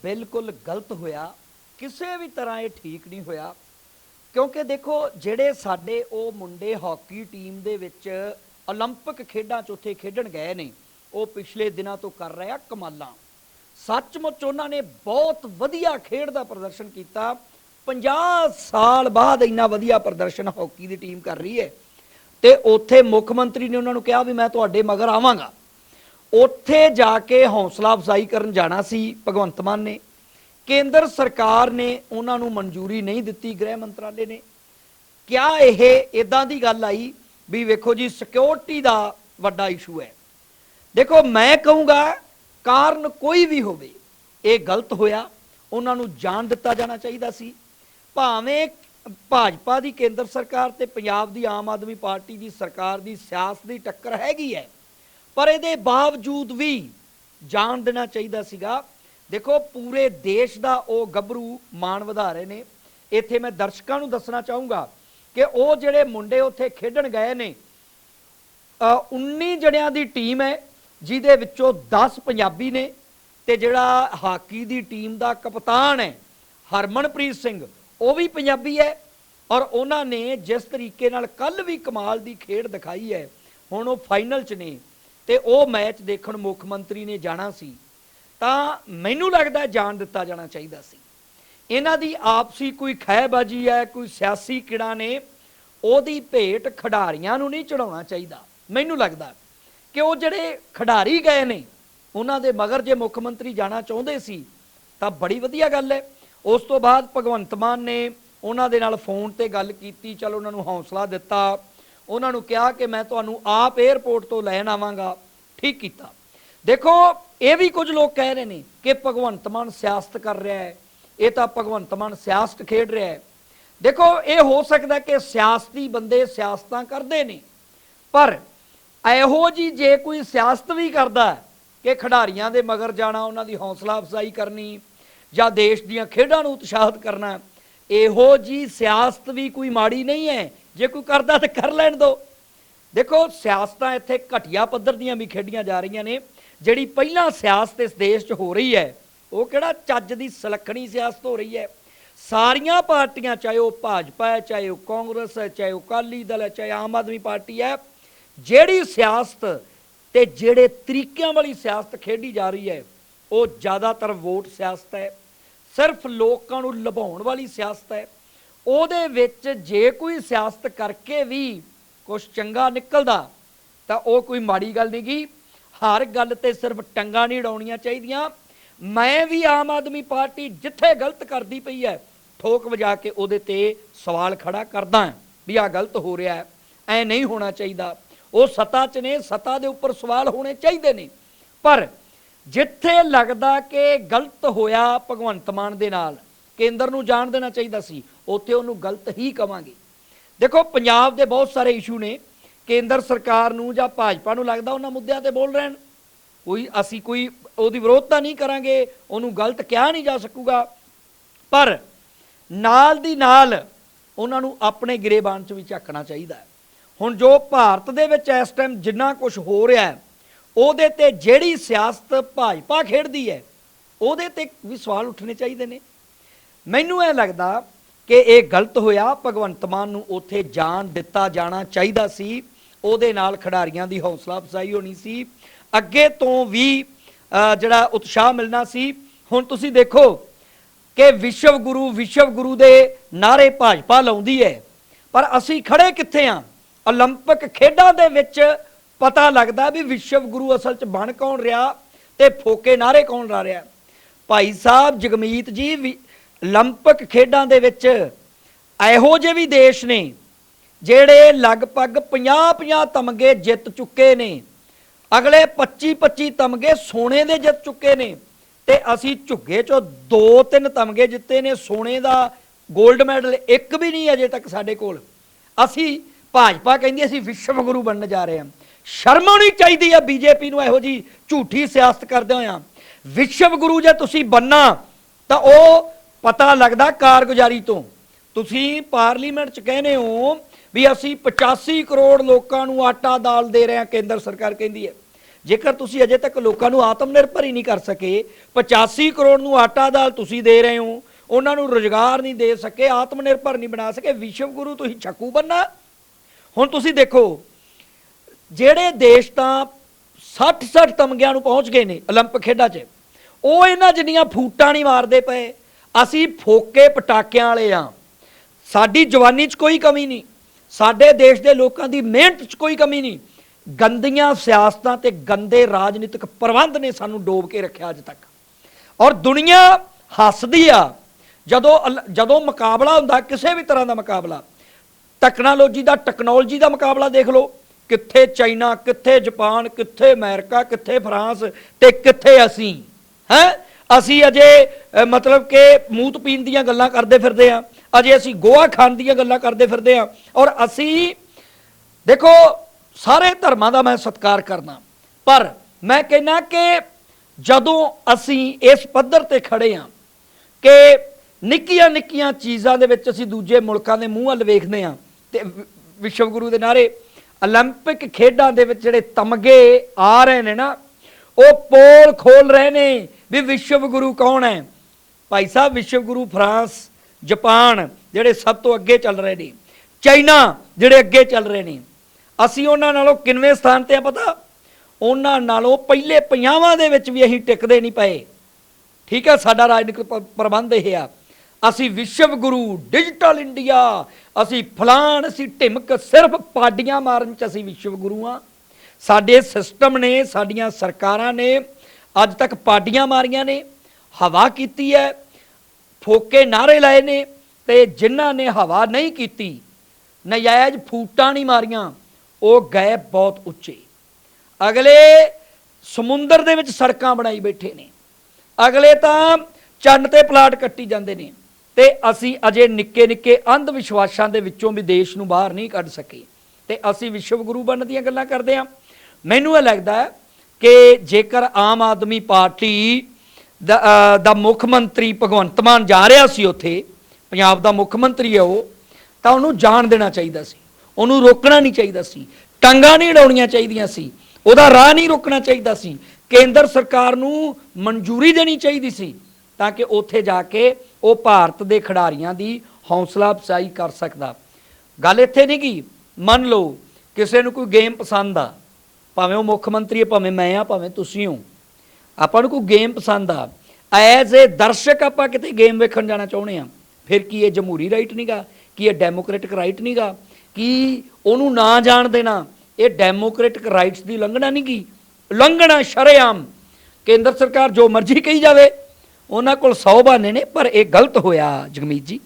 ਬਿਲਕੁਲ ਗਲਤ ਹੋਇਆ ਕਿਸੇ ਵੀ ਤਰ੍ਹਾਂ ਇਹ ਠੀਕ ਨਹੀਂ ਹੋਇਆ ਕਿਉਂਕਿ ਦੇਖੋ ਜਿਹੜੇ ਸਾਡੇ ਉਹ ਮੁੰਡੇ ਹਾਕੀ ਟੀਮ ਦੇ ਵਿੱਚ 올림픽 ਖੇਡਾਂ 'ਚ ਉੱਥੇ ਖੇਡਣ ਗਏ ਨੇ ਉਹ ਪਿਛਲੇ ਦਿਨਾਂ ਤੋਂ ਕਰ ਰਹੇ ਆ ਕਮਾਲਾਂ ਸੱਚਮੁੱਚ ਉਹਨਾਂ ਨੇ ਬਹੁਤ ਵਧੀਆ ਖੇਡ ਦਾ ਪ੍ਰਦਰਸ਼ਨ ਕੀਤਾ 50 ਸਾਲ ਬਾਅਦ ਇੰਨਾ ਵਧੀਆ ਪ੍ਰਦਰਸ਼ਨ ਹਾਕੀ ਦੀ ਟੀਮ ਕਰ ਰਹੀ ਹੈ ਤੇ ਉੱਥੇ ਮੁੱਖ ਮੰਤਰੀ ਨੇ ਉਹਨਾਂ ਨੂੰ ਕਿਹਾ ਵੀ ਮੈਂ ਤੁਹਾਡੇ ਮਗਰ ਆਵਾਂਗਾ ਉੱਥੇ ਜਾ ਕੇ ਹੌਸਲਾ ਅਫਜ਼ਾਈ ਕਰਨ ਜਾਣਾ ਸੀ ਭਗਵੰਤ ਮਾਨ ਨੇ। ਕੇਂਦਰ ਸਰਕਾਰ ਨੇ ਉਹਨਾਂ ਨੂੰ ਮਨਜ਼ੂਰੀ ਨਹੀਂ ਦਿੱਤੀ, ਗ੍ਰਹਿ ਮੰਤਰਾਲੇ ਨੇ। ਕਿਆ ਇਹ ਇਦਾਂ ਦੀ ਗੱਲ ਆਈ ਵੀ ਵੇਖੋ ਜੀ ਸਿਕਿਉਰਿਟੀ ਦਾ ਵੱਡਾ ਇਸ਼ੂ ਹੈ। ਦੇਖੋ, ਮੈਂ ਕਹੂੰਗਾ, ਕਾਰਨ ਕੋਈ ਵੀ ਹੋਵੇ, ਇਹ ਗਲਤ ਹੋਇਆ, ਉਹਨਾਂ ਨੂੰ ਜਾਣ ਦਿੱਤਾ ਜਾਣਾ ਚਾਹੀਦਾ ਸੀ। ਭਾਵੇਂ ਭਾਜਪਾ ਦੀ ਕੇਂਦਰ ਸਰਕਾਰ ਤੇ ਪੰਜਾਬ ਦੀ ਆਮ ਆਦਮੀ ਪਾਰਟੀ ਦੀ ਸਰਕਾਰ ਦੀ ਸਿਆਸਤ ਦੀ ਟੱਕਰ ਹੈਗੀ ਹੈ ਪਰ ਇਹਦੇ ਬਾਵਜੂਦ ਵੀ ਜਾਣ ਦੇਣਾ ਚਾਹੀਦਾ ਸੀਗਾ। ਦੇਖੋ ਪੂਰੇ ਦੇਸ਼ ਦਾ ਉਹ ਗੱਭਰੂ ਮਾਣ ਵਧਾ ਰਹੇ ਨੇ। ਇੱਥੇ ਮੈਂ ਦਰਸ਼ਕਾਂ ਨੂੰ ਦੱਸਣਾ ਚਾਹੂੰਗਾ ਕਿ ਉਹ ਜਿਹੜੇ ਮੁੰਡੇ ਉੱਥੇ ਖੇਡਣ ਗਏ ਨੇ ਅ, 19 ਜਣਿਆਂ ਦੀ ਟੀਮ ਹੈ ਜਿਹਦੇ ਵਿੱਚੋਂ 10 ਪੰਜਾਬੀ ਨੇ ਤੇ ਜਿਹੜਾ ਹਾਕੀ ਦੀ ਟੀਮ ਦਾ ਕਪਤਾਨ ਹੈ ਹਰਮਨਪ੍ਰੀਤ ਸਿੰਘ ਉਹ ਵੀ ਪੰਜਾਬੀ ਹੈ ਔਰ ਉਹਨਾਂ ਨੇ ਜਿਸ ਤਰੀਕੇ ਨਾਲ ਕੱਲ ਵੀ ਕਮਾਲ ਦੀ ਖੇਡ ਦਿਖਾਈ ਹੈ ਹੁਣ ਉਹ ਫਾਈਨਲ 'ਚ ਨੇ। ਤੇ ਉਹ ਮੈਚ ਦੇਖਣ ਮੁੱਖ ਮੰਤਰੀ ਨੇ ਜਾਣਾ ਸੀ, ਤਾਂ ਮੈਨੂੰ ਲੱਗਦਾ ਜਾਣ ਦਿੱਤਾ ਜਾਣਾ ਚਾਹੀਦਾ ਸੀ। ਇਹਨਾਂ ਦੀ ਆਪਸੀ ਕੋਈ ਖਹਿਬਾਜੀ ਹੈ, ਕੋਈ ਸਿਆਸੀ ਕਿੜਾ ਨੇ, ਉਹਦੀ ਭੇਟ ਖਿਡਾਰੀਆਂ ਨੂੰ ਨਹੀਂ ਚੜਾਉਣਾ ਚਾਹੀਦਾ। ਮੈਨੂੰ ਲੱਗਦਾ ਕਿ ਉਹ ਜਿਹੜੇ ਖਿਡਾਰੀ ਗਏ ਨੇ, ਉਹਨਾਂ ਦੇ ਮਗਰ ਜੇ ਮੁੱਖ ਮੰਤਰੀ ਜਾਣਾ ਚਾਹੁੰਦੇ ਸੀ, ਤਾਂ ਬੜੀ ਵਧੀਆ ਗੱਲ ਹੈ। ਉਸ ਤੋਂ ਬਾਅਦ ਭਗਵੰਤ ਮਾਨ ਨੇ ਉਹਨਾਂ ਦੇ ਨਾਲ ਫੋਨ ਤੇ ਗੱਲ ਕੀਤੀ, ਚਲ ਉਹਨਾਂ ਨੂੰ ਹੌਸਲਾ ਦਿੱਤਾ। ਉਹਨਾਂ ਨੂੰ ਕਿਹਾ ਕਿ ਮੈਂ ਤੁਹਾਨੂੰ ਆਪ 에ਅਰਪੋਰਟ ਤੋਂ ਲੈਣ ਆਵਾਂਗਾ। ਠੀਕ ਕੀਤਾ। ਦੇਖੋ, ਇਹ ਵੀ ਕੁਝ ਲੋਕ ਕਹਿ ਰਹੇ ਨੇ ਕਿ ਭਗਵੰਤ ਮਾਨ ਸਿਆਸਤ ਕਰ ਰਿਹਾ ਹੈ। ਇਹ ਤਾਂ ਭਗਵੰਤ ਮਾਨ ਸਿਆਸਤ ਖੇਡ ਰਿਹਾ ਹੈ। ਦੇਖੋ, ਇਹ ਹੋ ਸਕਦਾ ਕਿ ਸਿਆਸਤੀ ਬੰਦੇ ਸਿਆਸਤਾਂ ਕਰਦੇ ਨੇ। ਪਰ ਇਹੋ ਜੀ ਜੇ ਕੋਈ ਸਿਆਸਤ ਵੀ ਕਰਦਾ ਕਿ ਖਿਡਾਰੀਆਂ ਦੇ ਮਗਰ ਜਾਣਾ, ਉਹਨਾਂ ਦੀ ਹੌਸਲਾ ਅਫਜ਼ਾਈ ਕਰਨੀ, ਜਾਂ ਦੇਸ਼ ਦੀਆਂ ਖੇਡਾਂ ਨੂੰ ਉਤਸ਼ਾਹਿਤ ਕਰਨਾ, ਇਹੋ ਜੀ ਸਿਆਸਤ ਵੀ ਕੋਈ ਮਾੜੀ ਨਹੀਂ ਹੈ। ਜੇ ਕੋਈ ਕਰਦਾ ਤਾਂ ਕਰ ਲੈਣ ਦਿਓ ਦੇਖੋ, ਸਿਆਸਤਾਂ ਇੱਥੇ ਘਟੀਆ ਪੱਧਰ ਦੀਆਂ ਵੀ ਖੇਡੀਆਂ ਜਾ ਰਹੀਆਂ ਨੇ। ਜਿਹੜੀ ਪਹਿਲਾਂ ਸਿਆਸਤ ਇਸ ਦੇਸ਼ 'ਚ ਹੋ ਰਹੀ ਹੈ, ਉਹ ਕਿਹੜਾ ਚੱਜ ਦੀ ਸਲੱਖਣੀ ਸਿਆਸਤ ਹੋ ਰਹੀ ਹੈ? ਸਾਰੀਆਂ ਪਾਰਟੀਆਂ, ਚਾਹੇ ਉਹ ਭਾਜਪਾ ਹੈ, ਚਾਹੇ ਉਹ ਕਾਂਗਰਸ ਹੈ, ਚਾਹੇ ਉਹ ਅਕਾਲੀ ਦਲ ਹੈ, ਚਾਹੇ ਆਮ ਆਦਮੀ ਪਾਰਟੀ ਹੈ, ਜਿਹੜੀ ਸਿਆਸਤ ਤੇ ਜਿਹੜੇ ਤਰੀਕਿਆਂ ਵਾਲੀ ਸਿਆਸਤ ਖੇਡੀ ਜਾ ਰਹੀ ਹੈ, ਉਹ ਜ਼ਿਆਦਾਤਰ ਵੋਟ ਸਿਆਸਤ ਹੈ। ਸਿਰਫ ਲੋਕਾਂ ਨੂੰ ਲੁਭਾਉਣ ਵਾਲੀ ਸਿਆਸਤ ਹੈ। ਉਹਦੇ ਵਿੱਚ ਜੇ ਕੋਈ ਸਿਆਸਤ ਕਰਕੇ ਵੀ ਕੁਝ ਚੰਗਾ ਨਿਕਲਦਾ, ਤਾਂ ਉਹ ਕੋਈ ਮਾੜੀ ਗੱਲ ਨਹੀਂ ਗੀ। ਹਰ ਗੱਲ ਤੇ ਸਿਰਫ ਟੰਗਾ ਨਹੀਂ ਉਡਾਉਣੀਆਂ ਚਾਹੀਦੀਆਂ। ਮੈਂ ਵੀ ਆਮ ਆਦਮੀ ਪਾਰਟੀ ਜਿੱਥੇ ਗਲਤ ਕਰਦੀ ਪਈ ਹੈ ਠੋਕ ਵਜਾ ਕੇ ਉਹਦੇ ਤੇ ਸਵਾਲ ਖੜਾ ਕਰਦਾ ਵੀ ਆ ਗਲਤ ਹੋ ਰਿਹਾ ਹੈ ਐ ਨਹੀਂ ਹੋਣਾ ਚਾਹੀਦਾ। ਉਹ ਸੱਤਾ 'ਚ ਨੇ, ਸਤਾ ਦੇ ਉੱਪਰ ਸਵਾਲ ਹੋਣੇ ਚਾਹੀਦੇ ਨੇ। ਪਰ ਜਿੱਥੇ ਲੱਗਦਾ ਕਿ ਗਲਤ ਹੋਇਆ ਭਗਵੰਤ ਮਾਨ ਦੇ ਨਾਲ ਕੇਂਦਰ ਨੂੰ ਜਾਣ ਦੇਣਾ ਚਾਹੀਦਾ ਸੀ, ਉੱਥੇ ਉਹਨੂੰ ਗਲਤ ਹੀ ਕਵਾਂਗੇ। ਦੇਖੋ, ਪੰਜਾਬ ਦੇ ਬਹੁਤ ਸਾਰੇ ਇਸ਼ੂ ਨੇ। ਕੇਂਦਰ ਸਰਕਾਰ ਨੂੰ ਜਾਂ ਭਾਜਪਾ ਨੂੰ ਲੱਗਦਾ ਉਹਨਾਂ ਮੁੱਦਿਆਂ ਤੇ ਬੋਲ ਰਹਿਣ। ਕੋਈ, ਅਸੀਂ ਕੋਈ ਉਹਦੀ ਵਿਰੋਧਤਾ ਨਹੀਂ ਕਰਾਂਗੇ, ਉਹਨੂੰ ਗਲਤ ਕਿਹਾ ਨਹੀਂ ਜਾ ਸਕੂਗਾ। ਪਰ ਨਾਲ ਦੀ ਨਾਲ ਉਹਨਾਂ ਨੂੰ ਆਪਣੇ ਗਰੇਬਾਨ 'ਚ ਵੀ ਝਾਕਣਾ ਚਾਹੀਦਾ ਹੁਣ ਜੋ ਭਾਰਤ ਦੇ ਵਿੱਚ ਇਸ ਟਾਈਮ ਜਿੰਨਾ ਕੁਝ ਹੋ ਰਿਹਾ ਹੈ, ਉਹਦੇ ਤੇ ਜਿਹੜੀ ਸਿਆਸਤ ਭਾਜਪਾ ਖੇਡਦੀ ਹੈ, ਉਹਦੇ ਤੇ ਵੀ ਸਵਾਲ ਉੱਠਣੇ ਚਾਹੀਦੇ ਨੇ। ਮੈਨੂੰ ਇਹ ਲੱਗਦਾ ਕਿ ਇਹ ਗਲਤ ਹੋਇਆ ਭਗਵੰਤ ਮਾਨ ਨੂੰ ਉੱਥੇ ਜਾਣ ਦਿੱਤਾ ਜਾਣਾ ਚਾਹੀਦਾ ਸੀ ਉਹਦੇ ਨਾਲ ਖਿਡਾਰੀਆਂ ਦੀ ਹੌਸਲਾ ਅਫਜ਼ਾਈ ਹੋਣੀ ਸੀ ਅੱਗੇ ਤੋਂ ਵੀ ਅਹ, ਜਿਹੜਾ ਉਤਸ਼ਾਹ ਮਿਲਣਾ ਸੀ ਹੁਣ ਤੁਸੀਂ ਦੇਖੋ ਕਿ ਵਿਸ਼ਵ ਗੁਰੂ ਵਿਸ਼ਵ ਗੁਰੂ ਦੇ ਨਾਰੇ ਭਾਜਪਾ ਲਾਉਂਦੀ ਹੈ ਪਰ ਅਸੀਂ ਖੜੇ ਕਿੱਥੇ ਆ 올림픽 ਖੇਡਾਂ ਦੇ ਵਿੱਚ ਪਤਾ ਲੱਗਦਾ ਵੀ ਵਿਸ਼ਵ ਗੁਰੂ ਅਸਲ 'ਚ ਬਣ ਕੌਣ ਰਿਹਾ ਤੇ ਫੋਕੇ ਨਾਰੇ ਕੌਣ ਲਾ ਰਿਹਾ ਭਾਈ ਸਾਹਿਬ ਜਗਮੀਤ ਜੀ ਵੀ 올림픽 ਖੇਡਾਂ ਦੇ ਵਿੱਚ ਇਹੋ ਜਿਹੇ ਵੀ ਦੇਸ਼ ਨੇ ਜਿਹੜੇ ਲਗਭਗ 50-50 ਤਮਗੇ ਜਿੱਤ ਚੁੱਕੇ ਨੇ। ਅਗਲੇ 25-25 ਤਮਗੇ ਸੋਨੇ ਦੇ ਜਿੱਤ ਚੁੱਕੇ ਨੇ ਤੇ ਅਸੀਂ ਝੁੱਗੇ ਚੋਂ ਦੋ ਤਿੰਨ ਤਮਗੇ ਜਿੱਤੇ ਨੇ। ਸੋਨੇ ਦਾ 골ਡ ਮੈਡਲ ਇੱਕ ਵੀ ਨਹੀਂ ਅਜੇ ਤੱਕ ਸਾਡੇ ਕੋਲ। ਅਸੀਂ ਭਾਜਪਾ ਕਹਿੰਦੀ ਅਸੀਂ ਵਿਸ਼ਵ ਗੁਰੂ ਬਣਨ ਜਾ ਰਹੇ ਹਾਂ। ਸ਼ਰਮ ਆਉਣੀ ਚਾਹੀਦੀ ਹੈ ਬੀਜੇਪੀ ਨੂੰ ਇਹੋ ਜੀ ਝੂਠੀ ਸਿਆਸਤ ਕਰਦੇ ਹੋਇਆਂ। ਵਿਸ਼ਵ ਗੁਰੂ ਜੇ ਤੁਸੀਂ ਬੰਨਾ ਤਾਂ ਉਹ ਪਤਾ ਲੱਗਦਾ ਕਾਰਗੁਜ਼ਾਰੀ ਤੋਂ ਤੁਸੀਂ ਪਾਰਲੀਮੈਂਟ ਚ ਕਹਿੰਦੇ ਹੋ ਵੀ ਅਸੀਂ 85 ਕਰੋੜ ਲੋਕਾਂ ਨੂੰ ਆਟਾ ਦਾਲ ਦੇ ਰਹੇ ਹਾਂ ਕੇਂਦਰ ਸਰਕਾਰ ਕਹਿੰਦੀ ਹੈ ਜੇਕਰ ਤੁਸੀਂ ਅਜੇ ਤੱਕ ਲੋਕਾਂ ਨੂੰ ਆਤਮ ਨਿਰਭਰ ਹੀ ਨਹੀਂ ਕਰ ਸਕੇ 85 ਕਰੋੜ ਨੂੰ ਆਟਾ ਦਾਲ ਤੁਸੀਂ ਦੇ ਰਹੇ ਹੋ ਉਹਨਾਂ ਨੂੰ ਰੋਜ਼ਗਾਰ ਨਹੀਂ ਦੇ ਸਕੇ ਆਤਮ ਨਿਰਭਰ ਨਹੀਂ ਬਣਾ ਸਕੇ ਵਿਸ਼ਵ ਗੁਰੂ ਤੁਸੀਂ ਛੱਕੂ ਬੰਨਾ ਹੁਣ ਤੁਸੀਂ ਦੇਖੋ ਜਿਹੜੇ ਦੇਸ਼ ਤਾਂ 60 60 ਤਮਗਿਆਂ ਨੂੰ ਪਹੁੰਚ ਗਏ ਨੇ 올림픽 ਖੇਡਾਂ 'ਚ ਉਹ ਇਹਨਾਂ ਜਿੰਨੀਆਂ ਫੂਟਾਂ ਨਹੀਂ ਮਾਰਦੇ ਪਏ ਅਸੀਂ ਫੋਕੇ ਪਟਾਕਿਆਂ ਵਾਲੇ ਆ। ਸਾਡੀ ਜਵਾਨੀ 'ਚ ਕੋਈ ਕਮੀ ਨਹੀਂ। ਸਾਡੇ ਦੇਸ਼ ਦੇ ਲੋਕਾਂ ਦੀ ਮਿਹਨਤ 'ਚ ਕੋਈ ਕਮੀ ਨਹੀਂ। ਗੰਦੀਆਂ ਸਿਆਸਤਾਂ ਤੇ ਗੰਦੇ ਰਾਜਨੀਤਿਕ ਪ੍ਰਬੰਧ ਨੇ ਸਾਨੂੰ ਡੋਬ ਕੇ ਰੱਖਿਆ ਅੱਜ ਤੱਕ। ਔਰ ਦੁਨੀਆ ਹੱਸਦੀ ਆ। ਜਦੋਂ ਅਲ- ਜਦੋਂ ਮੁਕਾਬਲਾ ਹੁੰਦਾ, ਕਿਸੇ ਵੀ ਤਰ੍ਹਾਂ ਦਾ ਮੁਕਾਬਲਾ, ਟੈਕਨੋਲੋਜੀ ਦਾ ਟੈਕਨੋਲੋਜੀ ਦਾ ਮੁਕਾਬਲਾ ਦੇਖ ਲਓ। ਕਿੱਥੇ ਚਾਈਨਾ, ਕਿੱਥੇ ਜਾਪਾਨ, ਕਿੱਥੇ ਅਮਰੀਕਾ, ਕਿੱਥੇ ਫਰਾਂਸ ਤੇ ਕਿੱਥੇ ਅਸੀਂ, ਹੈ? ਅਸੀਂ ਅਜੇ ਅ, ਮਤਲਬ ਕਿ ਮੂਤ ਪੀਣ ਦੀਆਂ ਗੱਲਾਂ ਕਰਦੇ ਫਿਰਦੇ ਆ ਅਜੇ ਅਸੀਂ ਗੋਆ ਖਾਣ ਦੀਆਂ ਗੱਲਾਂ ਕਰਦੇ ਫਿਰਦੇ ਆ ਔਰ ਅਸੀਂ ਦੇਖੋ ਸਾਰੇ ਧਰਮਾਂ ਦਾ ਮੈਂ ਸਤਿਕਾਰ ਕਰਦਾ ਪਰ ਮੈਂ ਕਹਿੰਦਾ ਕਿ ਜਦੋਂ ਅਸੀਂ ਇਸ ਪੱਧਰ ਤੇ ਖੜੇ ਆ ਕਿ ਨਿੱਕੀਆਂ ਨਿੱਕੀਆਂ ਚੀਜ਼ਾਂ ਦੇ ਵਿੱਚ ਅਸੀਂ ਦੂਜੇ ਮੁਲਕਾਂ ਦੇ ਮੂੰਹ ਵੱਲ ਵੇਖਦੇ ਆ ਤੇ ਵਿ- ਵਿਸ਼ਵ ਗੁਰੂ ਦੇ ਨਾਰੇ 올림픽 ਖੇਡਾਂ ਦੇ ਵਿੱਚ ਜਿਹੜੇ ਤਮਗੇ ਆ ਰਹੇ ਨੇ ਨਾ ਉਹ ਪੋਲ ਖੋਲ ਰਹੇ ਨੇ ਵੀ ਵਿਸ਼ਵ ਗੁਰੂ ਕੌਣ ਹੈ? ਭਾਈ ਸਾਹਿਬ, ਵਿਸ਼ਵ ਗੁਰੂ ਫਰਾਂਸ, ਜਾਪਾਨ, ਜਿਹੜੇ ਸਭ ਤੋਂ ਅੱਗੇ ਚੱਲ ਰਹੇ ਨੇ। ਚਾਈਨਾ, ਜਿਹੜੇ ਅੱਗੇ ਚੱਲ ਰਹੇ ਨੇ। ਅਸੀਂ ਉਹਨਾਂ ਨਾਲੋਂ ਕਿੰਨਵੇਂ ਸਥਾਨ ਤੇ ਆ ਪਤਾ? ਉਹਨਾਂ ਨਾਲੋਂ ਪਹਿਲੇ 50ਵਾਂ ਦੇ ਵਿੱਚ ਵੀ ਅਸੀਂ ਟਿਕਦੇ ਨਹੀਂ ਪਏ। ਠੀਕ ਹੈ, ਸਾਡਾ ਰਾਜਨੀਤਿਕ ਪ੍ਰਬੰਧ ਇਹ ਆ। ਅਸੀਂ ਵਿਸ਼ਵ ਗੁਰੂ, ਡਿਜੀਟਲ ਇੰਡੀਆ। ਅਸੀਂ ਫਲਾਣ ਅਸੀਂ ਢਿਮਕ ਸਿਰਫ ਪਾਡੀਆਂ ਮਾਰਨ ਚ ਅਸੀਂ ਵਿਸ਼ਵ ਗੁਰੂ ਆ ਸਾਡੇ ਸਿਸਟਮ ਨੇ, ਸਾਡੀਆਂ ਸਰਕਾਰਾਂ ਨੇ ਅੱਜ ਤੱਕ ਪਾਡੀਆਂ ਮਾਰੀਆਂ ਨੇ, ਹਵਾ ਕੀਤੀ ਹੈ, ਫੋਕੇ ਨਾਰੇ ਲਾਏ ਨੇ ਤੇ ਜਿਨ੍ਹਾਂ ਨੇ ਹਵਾ ਨਹੀਂ ਕੀਤੀ, ਨਜਾਇਜ਼ ਫੂਟਾਂ ਨਹੀਂ ਮਾਰੀਆਂ, ਉਹ ਗਏ ਬਹੁਤ ਉੱਚੇ। ਅਗਲੇ ਸਮੁੰਦਰ ਦੇ ਵਿੱਚ ਸੜਕਾਂ ਬਣਾਈ ਬੈਠੇ ਨੇ। ਅਗਲੇ ਤਾਂ ਚੰਨ ਤੇ ਪਲਾਟ ਕੱਟੀ ਜਾਂਦੇ ਨੇ ਤੇ ਅਸੀਂ ਅਜੇ ਨਿੱਕੇ ਨਿੱਕੇ ਅੰਧ ਵਿਸ਼ਵਾਸਾਂ ਦੇ ਵਿੱਚੋਂ ਵੀ ਦੇਸ਼ ਨੂੰ ਬਾਹਰ ਨਹੀਂ ਕੱਢ ਸਕੇ। ਤੇ ਅਸੀਂ ਵਿਸ਼ਵ ਗੁਰੂ ਬਣਨ ਦੀਆਂ ਗੱਲਾਂ ਕਰਦੇ ਹਾਂ। ਮੈਨੂੰ ਇਹ ਲੱਗਦਾ ਹੈ ਕਿ ਜੇਕਰ ਆਮ ਆਦਮੀ ਪਾਰਟੀ ਦਾ ਦਾ ਮੁੱਖ ਮੰਤਰੀ ਭਗਵੰਤ ਮਾਨ ਜਾ ਰਿਹਾ ਸੀ ਉੱਥੇ, ਪੰਜਾਬ ਦਾ ਮੁੱਖ ਮੰਤਰੀ ਹੈ ਉਹ, ਤਾਂ ਉਹਨੂੰ ਜਾਣ ਦੇਣਾ ਚਾਹੀਦਾ ਸੀ। ਉਹਨੂੰ ਰੋਕਣਾ ਨਹੀਂ ਚਾਹੀਦਾ ਸੀ। ਟੰਗਾ ਨਹੀਂ ਡਾਉਣੀਆਂ ਚਾਹੀਦੀਆਂ ਸੀ। ਉਹਦਾ ਰਾਹ ਨਹੀਂ ਰੋਕਣਾ ਚਾਹੀਦਾ ਸੀ। ਕੇਂਦਰ ਸਰਕਾਰ ਨੂੰ ਮਨਜ਼ੂਰੀ ਦੇਣੀ ਚਾਹੀਦੀ ਸੀ ਤਾਂ ਕਿ ਉੱਥੇ ਜਾ ਕੇ ਉਹ ਭਾਰਤ ਦੇ ਖਿਡਾਰੀਆਂ ਦੀ ਹੌਸਲਾ ਅਫਜ਼ਾਈ ਕਰ ਸਕਦਾ। ਗੱਲ ਇੱਥੇ ਨਹੀਂ ਕੀ ਮੰਨ ਲਓ, ਕਿਸੇ ਨੂੰ ਕੋਈ ਗੇਮ ਪਸੰਦ ਆ। ਭਾਵੇਂ ਉਹ ਮੁੱਖ ਮੰਤਰੀ ਹੈ, ਭਾਵੇਂ ਮੈਂ ਆ ਭਾਵੇਂ ਤੁਸੀਂ ਹੋ। ਆਪਾਂ ਨੂੰ ਕੋਈ ਗੇਮ ਪਸੰਦ ਆ। ਐਜ਼ ਏ ਦਰਸ਼ਕ ਆਪਾਂ ਕਿਤੇ ਗੇਮ ਵੇਖਣ ਜਾਣਾ ਚਾਹੁੰਦੇ ਆ ਫਿਰ ਕੀ ਇਹ ਜਮਹੂਰੀ ਰਾਈਟ ਨਹੀਂਗਾ ਕੀ ਇਹ ਡੈਮੋਕ੍ਰੈਟਿਕ ਰਾਈਟ ਨਹੀਂਗਾ ਕੀ ਉਹਨੂੰ ਨਾ ਜਾਣ ਦੇਣਾ? ਇਹ ਡੈਮੋਕ੍ਰੈਟਿਕ ਰਾਈਟਸ ਦੀ ਉਲੰਘਣਾ ਨਹੀਂ ਕੀ ਉਲੰਘਣਾ ਸ਼ਰੇਆਮ। ਕੇਂਦਰ ਸਰਕਾਰ ਜੋ ਮਰਜ਼ੀ ਕਹੀ ਜਾਵੇ, ਉਹਨਾਂ ਕੋਲ 100 ਬਹਾਨੇ ਨੇ, ਪਰ ਇਹ ਗਲਤ ਹੋਇਆ ਜਗਮੀਤ ਜੀ।